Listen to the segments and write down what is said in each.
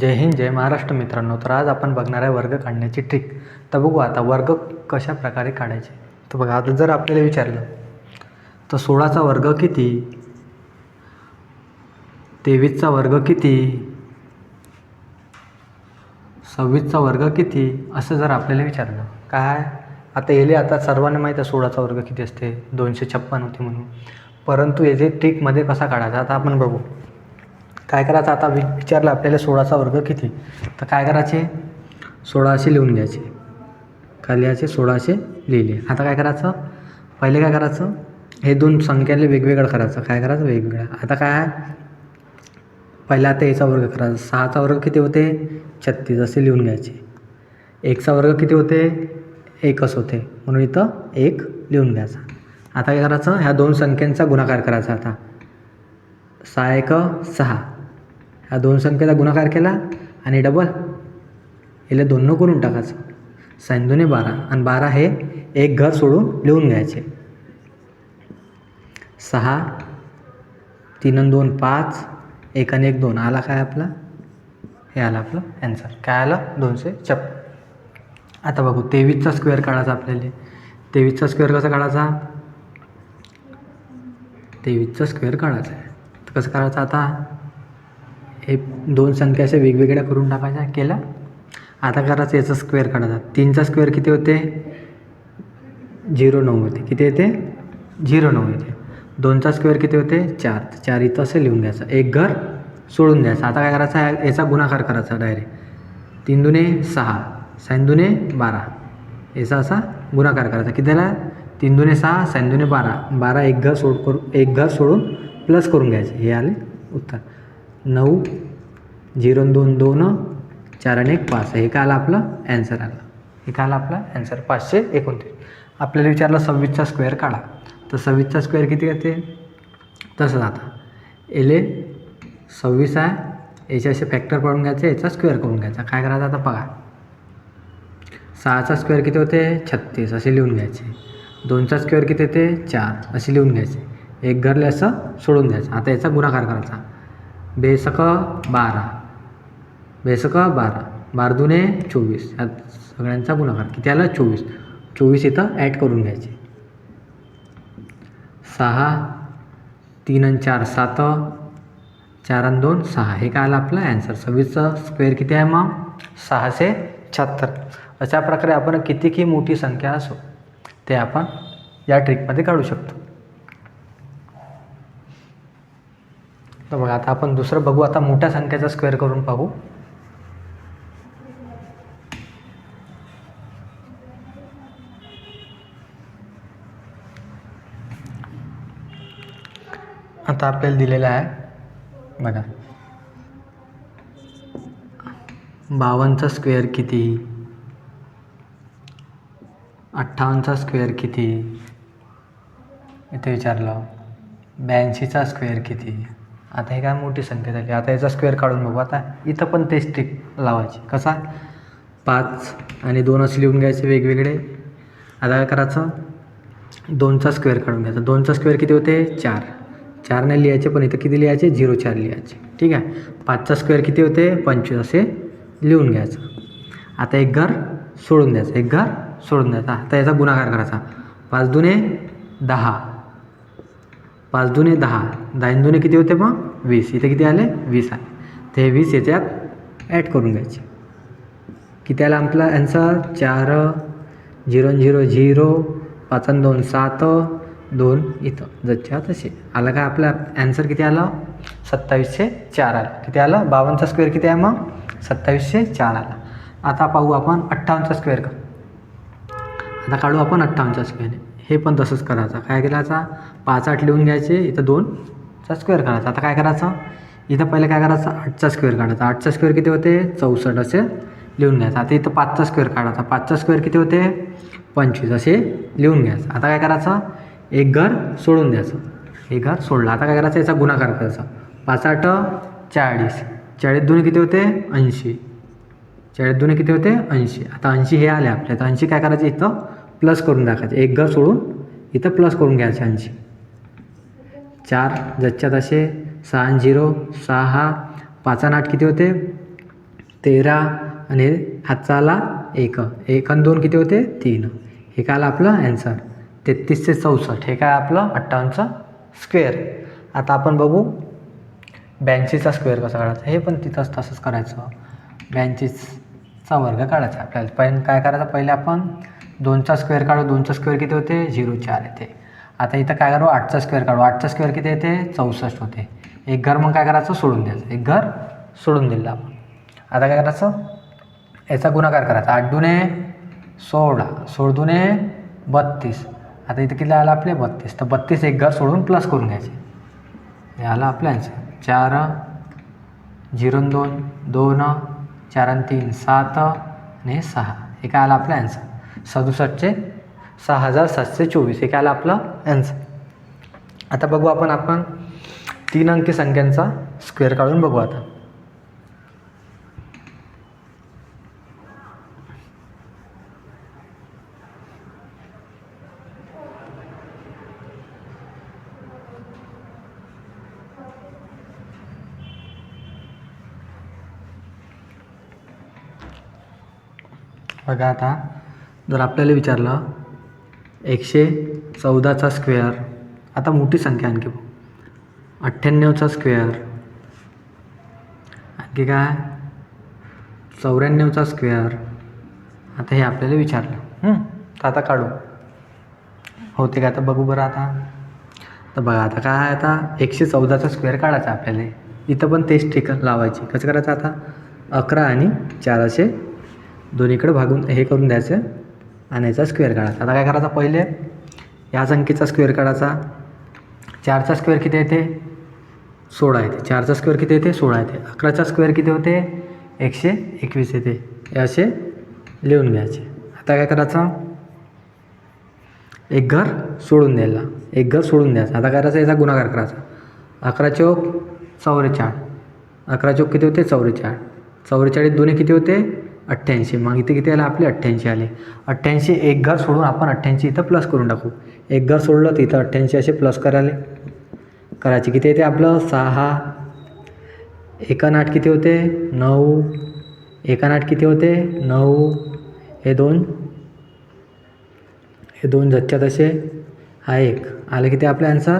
जय हिंद जय महाराष्ट्र मित्रांनो. तर आज आपण बघणार आहे वर्ग काढण्याची ट्रिक तर बघू आता वर्ग कशा प्रकारे काढायचे. तर बघा आता जर आपल्याला विचारलं तर सोळाचा वर्ग किती? तेवीसचा वर्ग किती? सव्वीसचा वर्ग किती? असं जर आपल्याला विचारलं काय? आता येले आता सर्वांना माहीत आहे सोळाचा वर्ग किती असते? दोनशे छप्पन होते म्हणून. परंतु याचे ट्रिकमध्ये कसा काढायचा? आता आपण बघू. काय करायचं? आता वि विचारलं आपल्याला सोळाचा वर्ग किती? तर काय करायचे? सोळाशे लिहून घ्यायचे. काय लिहायचे? सोळाशे लिहिले. आता काय करायचं? पहिले काय करायचं? हे दोन संख्याले वेगवेगळं करायचं. काय करायचं? वेगवेगळं. आता काय आहे? पहिला आता याचा वर्ग करायचा. सहाचा वर्ग किती होते? छत्तीस. असे लिहून घ्यायचे. एकचा वर्ग किती होते? एकच होते. म्हणून इथं एक लिहून घ्यायचा. आता काय करायचं? ह्या दोन संख्यांचा गुणाकार करायचा आता. सहा एक सहा. ह्या दोन संख्येचा गुणाकार केला आणि डबल याला दोन करून टाकायचं. सैन बारा आणि बारा हे एक घर सोडून लिहून घ्यायचे. सहा तीन आणि दोन पाच एक आणि एक दोन. आला काय आपला? हे आलं आपलं ॲन्सर काय आलं? दोनशे छप्पन आता बघू तेवीसचा स्क्वेअर काढायचा आपल्याला. तेवीसचा स्क्वेअर कसा काढायचा? तेवीसचा स्क्वेअर काढायचा आहे. तर कसं करायचं आता? हे दोन संख्या अशा वेगवेगळ्या करून टाकायच्या. केल्या आता करायचं याचा स्क्वेअर काढायचा तीनचा स्क्वेअर किती होते? झिरो नऊ होते. किती येते? झिरो नऊ येते. दोनचा स्क्वेअर किती होते? चार. चार इथं असं लिहून घ्यायचं. एक घर सोडून द्यायचं. आता काय करायचं? आहे याचा गुणाकार करायचा डायरेक्ट तीन दुने सहा. साईन दुने बारा. याचा असा गुणाकार करायचा. कितीला? तीन दुने सहा साईन दुने बारा. बारा एक घर सोड करू एक घर सोडून प्लस करून घ्यायचे. हे आले उत्तर. नऊ झिरो दोन दोन चार आणि एक पाच. हे काय आलं आपलं ॲन्सर आलं. हे काय आलं आपलं ॲन्सर पाचशे एकोणतीस. आपल्याला विचारलं सव्वीसचा स्क्वेअर काढा. तर सव्वीसचा स्क्वेअर किती येते? तसंच आता. एले सव्वीस आहे याचे असे फॅक्टर पडून घ्यायचे याचा स्क्वेअर करून घ्यायचा. काय करायचं आता बघा. सहाचा स्क्वेअर किती होते? छत्तीस. असे लिहून घ्यायचे. दोनचा स्क्वेअर किती होते चार. असे लिहून घ्यायचे. एक घरले असं सोडून द्यायचं. आता याचा गुणाकार करायचा. बेसक बारा. बेसक बारा. बारदुने चोवीस. ह्या सगळ्यांचा गुणाकार. किती आला चोवीस. चोवीस इथं ॲड करून घ्यायचे. सहा तीन आणि चार सात. चार आणि दोन सहा. हे काय आलं आपलं? ॲन्सर सव्वीसचं स्क्वेअर किती आहे मग? सहाशे शहात्तर अशा प्रकारे आपण कितीही मोठी संख्या असो ते आपण या ट्रिकमध्ये काढू शकतो. तर बघा आता आपण दुसरं बघू. आता मोठ्या संख्येचा स्क्वेअर करून पाहू. आता आपल्याला दिलेलं आहे बघा. बावन्नचा स्क्वेअर किती? अठ्ठावन्नचा स्क्वेअर किती? इथे विचारलं. ब्याऐंशीचा स्क्वेअर किती? आता हे काय मोठी संख्या झाली. आता याचा स्क्वेअर काढून बघू. आता इथं पण तेच स्टिक लावायची. कसा? पाच आणि दोन असे लिहून घ्यायचे वेगवेगळे. आता काय करायचं? दोनचा स्क्वेअर काढून घ्यायचा. दोनचा स्क्वेअर किती होते? चार. चार नाही लिहायचे पण इथं किती लिहायचे? झिरो चार लिहायचे. ठीक आहे? पाचचा स्क्वेअर किती होते? पंचवीस. असे लिहून घ्यायचं. आता एक घर सोडून द्यायचं. एक घर सोडून द्यायचा. आता याचा गुणाकार करायचा. पाच दुने दहा. पाच दुने दहा. दहा दुने किती होते मग? वीस. इथे किती आले? वीस आले. ते वीस याच्यात ॲड करून घ्यायचे. किती आला आपला ॲन्सर चार झिरो झिरो झिरो पाच दोन सात दोन इथं. जच्या तसे. आलं काय आपला ॲन्सर किती आला? सत्तावीसशे चार आला. किती आलं? बावन्नचा स्क्वेअर किती आहे मग? सत्तावीसशे चार आला. आता पाहू आपण अठ्ठावन्नचा स्क्वेअर का? आता काढू आपण अठ्ठावन्नचा स्क्वेअर हे पण तसंच करायचं. काय करायचा पाच आठ लिहून घ्यायचे. इथं दोन आठचा स्क्वेअर काढायचा. आता काय करायचं? इथं पहिले काय करायचं? आठचा स्क्वेअर काढायचा. आठचा स्क्वेअर किती होते? चौसष्ट असे लिहून घ्यायचं. आता इथं पाचचा स्क्वेअर काढायचा. पाचचा स्क्वेअर किती होते? पंचवीस असे लिहून घ्यायचं. आता काय करायचं? एक घर सोडून द्यायचं. एक घर सोडलं. आता काय करायचं? याचा गुणाकार करायचा. पाच आठ चाळीस. चाळीस दोन किती होते? ऐंशी. चाळीस दोन किती होते? ऐंशी. आता ऐंशी हे आले आपल्या तर ऐंशी काय करायचे? इथं प्लस करून टाकायचे. एक घर सोडून इथं प्लस करून घ्यायचे ऐंशी. चार जच्च्यात असे सहा आणि झिरो सहा पाच आठ किती होते? तेरा आणि हातचा आला एक. एक आणि दोन किती होते? तीन. हे काय आलं आपलं ॲन्सर तेहतीसशे चौसष्ट. हे काय आपलं अठ्ठावन्नचं स्क्वेअर आता आपण बघू ब्याऐंशीचा स्क्वेअर कसा काढायचा? हे पण तिथंच तसंच करायचं. ब्याऐंशीचा वर्ग काढायचा आपल्याला. पण काय करायचं? पहिले आपण दोनचा स्क्वेअर काढू. दोनचा स्क्वेअर किती होते? झिरो चार येते. आता इथं काय करू आठचा स्क्वेअर काढू. आठचा स्क्वेअर किती येते? चौसष्ट होते. एक घर मग काय करायचं? सोडून द्यायचं. एक घर सोडून दिलं आपण. आता काय करायचं? याचा गुणाकार करायचा. आठ दुने सोळा. सोळ दुने बत्तीस. आता इथं किती आलं आपले? बत्तीस. तर बत्तीस एक घर सोडून प्लस करून घ्यायचे. हे आलं आपलं आन्सर. चार झिरो दोन दोन चार आणि तीन सात आणि सहा. हे काय आलं आपलं आन्सर? सदुसष्टचे सहा हजार सातशे चोवीस हे काय आलं आपलं ॲन्सर आता बघू आपण आपण तीन अंकी संख्यांचा स्क्वेअर काढून बघू आता. बघा आता जर आपल्याला विचारलं एकशे चौदाचा स्क्वेअर. आता मोठी संख्या आणखी बघू. अठ्ठ्याण्णवचा स्क्वेअर. आणखी काय? चौऱ्याण्णवचा स्क्वेअर. आता हे आपल्याला विचारलं. तर आता काढू. होते का? आता बघू बरं आता. तर बघा आता काय आहे आता? एकशे चौदाचा स्क्वेअर काढायचा आपल्याला. इथं पण तेच ट्रिक लावायची. कसं करायचं आता? अकरा आणि चारशे दोन्हीकडे भागून हे करून द्यायचं. आणि याचा स्क्वेअर काढायचा. आता काय करायचा पहिले? या संख्येचा स्क्वेअर काढायचा. चारचा स्क्वेअर किती येते? सोळा येते. चारचा स्क्वेअर किती येते? सोळा येते. अकराचा स्क्वेअर किती होते? एकशे एकवीस येते. हे असे लिहून घ्यायचे. आता काय करायचं? एक घर सोडून द्यायला. एक घर सोडून द्यायचं. आता काय करायचं? याचा गुणाकार करायचा. अकरा चौक चौवेचाळ अकरा चौक किती होते? चौवेचाळ चौवेचाळीस दोन्ही किती होते? अठ्ठ्याऐंशी. मग इथे किती आले आपले अठ्ठ्याऐंशी आले. अठ्ठ्याऐंशी एक घर सोडून आपण अठ्ठ्याऐंशी इथं प्लस करून टाकू. एक घर सोडलं तर इथं अठ्ठ्याऐंशी असे प्लस करायला करायचे किती येते आपलं? सहा. एकान आठ किती होते? नऊ. एकान किती होते? नऊ. हे दोन. हे दोन जच्च्या तसे. हा एक. आले किती आपले आन्सर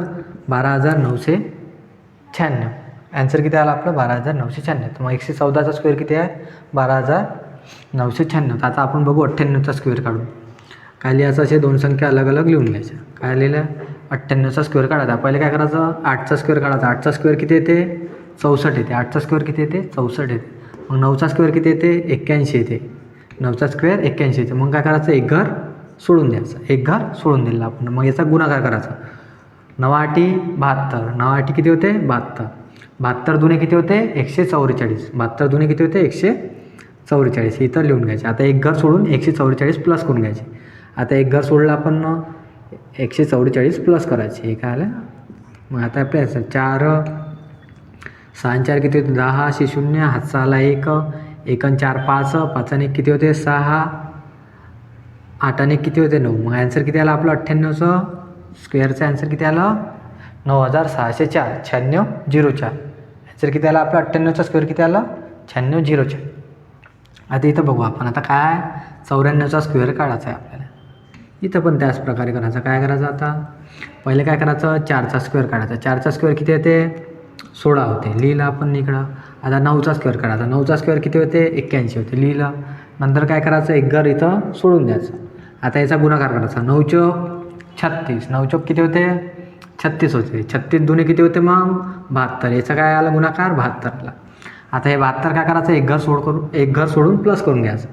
बारा हजार नऊशे शहाण्णव. ॲन्सर किती आला आपलं? बारा हजार नऊशे शहाण्णव. तर मग एकशे चौदाचा स्क्वेअर किती आहे? बारा हजार नऊशे शहाण्णव. तर आता आपण बघू अठ्ठ्याण्णवचा स्क्वेअर काढू. काय लिहायचं असे दोन संख्या अलग अलग लिहून घ्यायच्या. काय लिहिलं अठ्ठ्याण्णवचा स्क्वेअर काढायचा पहिले काय करायचं? आठचा स्क्वेअर काढायचा आठचा स्क्वेअर किती येते? चौसष्ट येते. आठचा स्क्वेअर किती येते? चौसष्ट येते. मग नऊचा स्क्वेअर किती येते? एक्क्याऐंशी येते. नऊचा स्क्वेअर एक्क्याऐंशी येते. मग काय करायचं? एक घर सोडून द्यायचं. एक घर सोडून दिलं आपण. मग याचा गुणाकार करायचा. नवाटी बहात्तर. नवाटी किती होते? बहात्तर. बहात्तर दुने किती होते? एकशे चौवेचाळीस. बहात्तर दुने किती होते? एकशे चौवेचाळीस इथं लिहून घ्यायचे. आता एक घर सोडून एकशे चौवेचाळीस प्लस करून घ्यायचे. आता एक घर सोडलं आपण एकशे चौवेचाळीस प्लस करायचे. हे काय आलं? मग आता आपल्या चार सहा चार किती होते? दहा असे शून्य हात आला एक एक आणि चार पाच पाच आणि एक किती होते? सहा आठ आणि एक किती होते? नऊ. मग ॲन्सर किती आला आपलं? अठ्ठ्याण्णवचं स्क्वेअरचं ॲन्सर किती आलं? नऊ हजार सहाशे चार. शहाण्णव झिरो चार. ॲन्सर किती आला आपलं? अठ्ठ्याण्णवचा स्क्वेअर किती आला? शहाण्णव झिरो चार. आता इथं बघू आपण. आता काय? चौऱ्याण्णवचा स्क्वेअर काढायचा आहे आपल्याला. इथं पण त्याच प्रकारे करायचं. काय करायचं आता? पहिले काय करायचं? चारचा स्क्वेअर काढायचा. चारचा स्क्वेअर किती येते सोळा होते. लिहिलं आपण इकडं. आता नऊचा स्क्वेअर काढायचा. नऊचा स्क्वेअर किती होते? एक्क्याऐंशी होते. लिहिलं. नंतर काय करायचं? एक घर इथं सोडून द्यायचं. आता याचा गुणाकार करायचा. नऊ चौक छत्तीस. नऊ चौक किती होते? छत्तीस होते. छत्तीस दुने किती होते मग? बहात्तर. याचा काय आला गुणाकार? बहात्तरला. आता हे बहात्तर काय करायचं एक घर सोड करून एक घर सोडून प्लस करून घ्यायचं.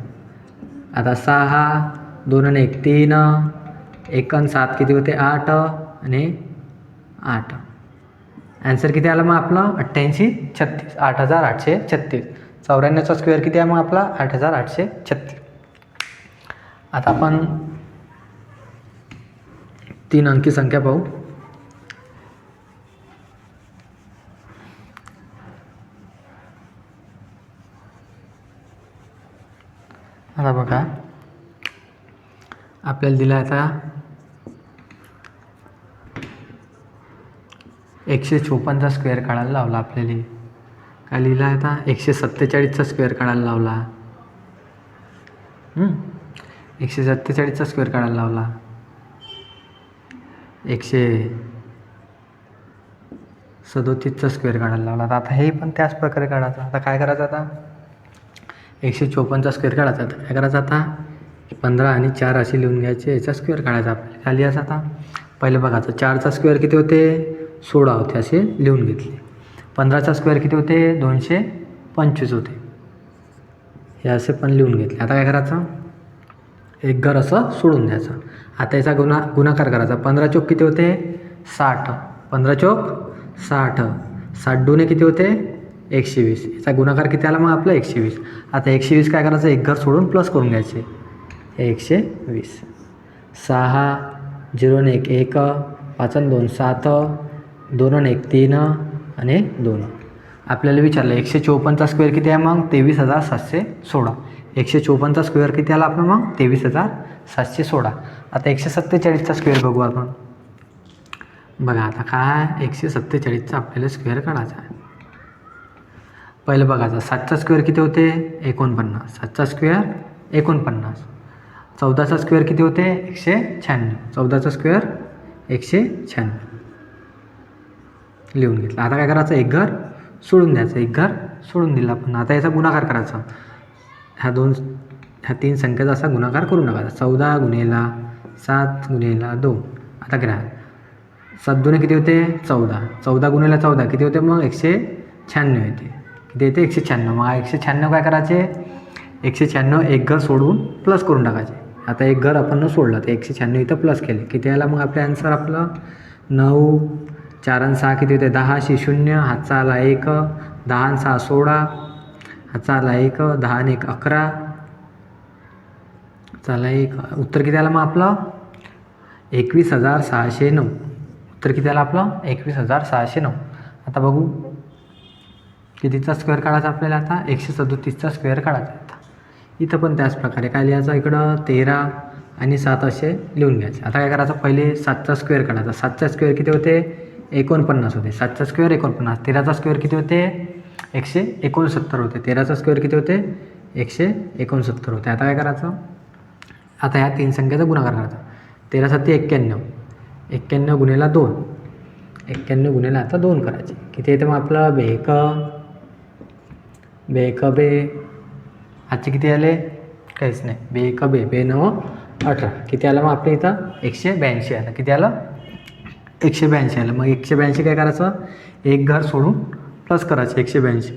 आता सहा दोन आणि एक तीन एकन सात किती होते? आठ आणि आठ. ॲन्सर किती आला मग आपलं? अठ्ठ्याऐंशी छत्तीस. आठ हजार आठशे छत्तीस. चौऱ्याण्णवचा स्क्वेअर किती आहे मग आपला? आठ हजार आठशे छत्तीस. आता आपण तीन अंकी संख्या पाहू. आता बघा. आपल्याला दिला आता एकशे चोपन्नचा स्क्वेअर काढायला लावला आपल्याला. काय लिहिला आहे आता? एकशे सत्तेचाळीसचा स्क्वेअर काढायला लावला. एकशे सत्तेचाळीसचा स्क्वेअर काढायला लावला. एकशे सदोतीसचा स्क्वेअर काढायला लावला. तर आता हे पण त्याच प्रकारे काढायचं. आता काय करायचं आता? एकशे चोपन्नचा स्क्वेअर काढायचा. आता काय करायचं आता? पंधरा आणि चार असे लिहून घ्यायचे. याचा स्क्वेअर काढायचा. आपल्याला काय लिहायचं आता. पहिलं बघायचं चारचा स्क्वेअर किती होते? सोळा होते असे लिहून घेतले. पंधराचा स्क्वेअर किती होते? दोनशे पंचवीस होते. हे असे पण लिहून घेतले. आता काय करायचं? एक घर असं सोडून द्यायचं. आता याचा गुन्हा गुणाकार करायचा. पंधरा चोक किती होते? साठ. पंधरा चोक साठ. साठ डोने किती होते? एकशे वीस. याचा गुणाकार किती आला? मग आपला एकशे वीस. आता एकशे वीस काय करायचं? एक घर सोडून प्लस करून घ्यायचे. एकशे वीस. सहा झिरो न एक एक पाच दोन सात दोन एक तीन आणि दोन. आपल्याला विचारलं एकशे चोपन्नचा स्क्वेअर किती आहे मग? तेवीस हजार सातशे सोळा. एकशे चोपन्नचा स्क्वेअर किती आला आपला मग? तेवीस हजार सातशे सोळा. आता एकशे सत्तेचाळीसचा स्क्वेअर बघू आपण. बघा आता काय? एकशे सत्तेचाळीसचा आपल्याला स्क्वेअर काढायचा आहे. पहिलं बघायचं सातचा स्क्वेअर किती होते? एकोणपन्नास. सातचा स्क्वेअर एकोणपन्नास. चौदाचा स्क्वेअर किती होते? एकशे शहाण्णव. चौदाचा स्क्वेअर एकशे शहाण्णव. लिहून घेतलं. आता काय करायचं? एक घर सोडून द्यायचं. एक घर सोडून दिलं आपण. आता याचा गुणाकार करायचा. ह्या दोन ह्या तीन संख्येचा असा गुणाकार करून टाकायचा चौदा गुन्हेला सात गुन्हेला दोन. आता करा सात दोन्ही किती होते? चौदा. चौदा गुन्हेला चौदा किती होते? मग एकशे शहाण्णव येते. किती येते एकशे शहाण्णव. मग एकशे शहाण्णव काय करायचे? एकशे शहाण्णव एक घर सोडून प्लस करून टाकायचे. आता एक घर आपण न सोडलं तर एकशे शहाण्णव इथं प्लस केले. किती आला मग आपले आन्सर आपलं? नऊ चार आणि सहा किती होते? दहाशे शून्य हातचा आला एक दहा आणि सहा सोळा हातचा आला एक दहा आणि एक अकरा चाला एक. उत्तर किती आलं मग आपलं? एकवीस हजार सहाशे नऊ. उत्तर किती आलं आपलं? एकवीस हजार सहाशे नऊ. आता बघू. कितीचा स्क्वेअर काढायचा आपल्याला आता एकशे सदोतीसचा स्क्वेअर काढायचा आता. इथं पण त्याच प्रकारे. काय लिहायचं? इकडं तेरा आणि सात असे लिहून घ्यायचे. आता काय करायचं? पहिले सातचा स्क्वेअर काढायचा. सातचा स्क्वेअर किती होते? एकोणपन्नास होते. सातचा स्क्वेअर एकोणपन्नास. तेराचा स्क्वेअर किती होते? एकशे एकोणसत्तर होते. तेराचा स्क्वेअर किती होते? एकशे एकोणसत्तर होते. आता काय करायचं? आता ह्या तीन संख्येचा गुणाकार करायचा. तेरा साती एक्क्याण्णव. एक्क्याण्णव गुन्हेला दोन. एक्क्याण्णव गुन्हेला आता दोन करायचे. किती येते मग आपलं? बेक बेक बे आजचे किती आले काहीच नाही बेक बे बे अठरा किती आलं मग आपल्या इथं एकशे ब्याऐंशी आलं किती आलं एकशे ब्याऐंशी आलं मग एकशे ब्याऐंशी काय करायचं एक घर सोडून प्लस करायचं एकशे ब्याऐंशी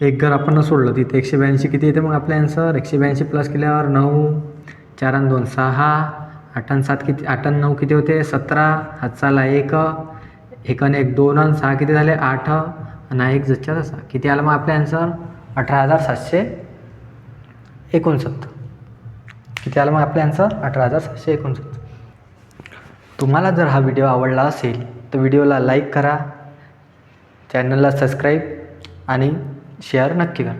एक घर आपण न सोडलं तिथे एकशे ब्याऐंशी किती येते मग आपले आन्सर एकशे ब्याऐंशी प्लस केल्यावर नऊ चार आणि दोन सहा आठ आणि सात किती आठ आणि नऊ किती होते सतरा हातचाला एक एक आणि एक दोन आणि सहा किती झाले आठ आणि एक जसच्या तसा किती आलं मग आपले आन्सर अठरा हजार सातशे एकोणसत्तर. किती आलं मग आपले आन्सर अठरा हजार सातशे एकोणसत्तर. तुम्हाला जर हा व्हिडिओ आवडला असेल तर व्हिडिओला लाईक करा चॅनलला सबस्क्राईब आणि शेअर नक्की करा.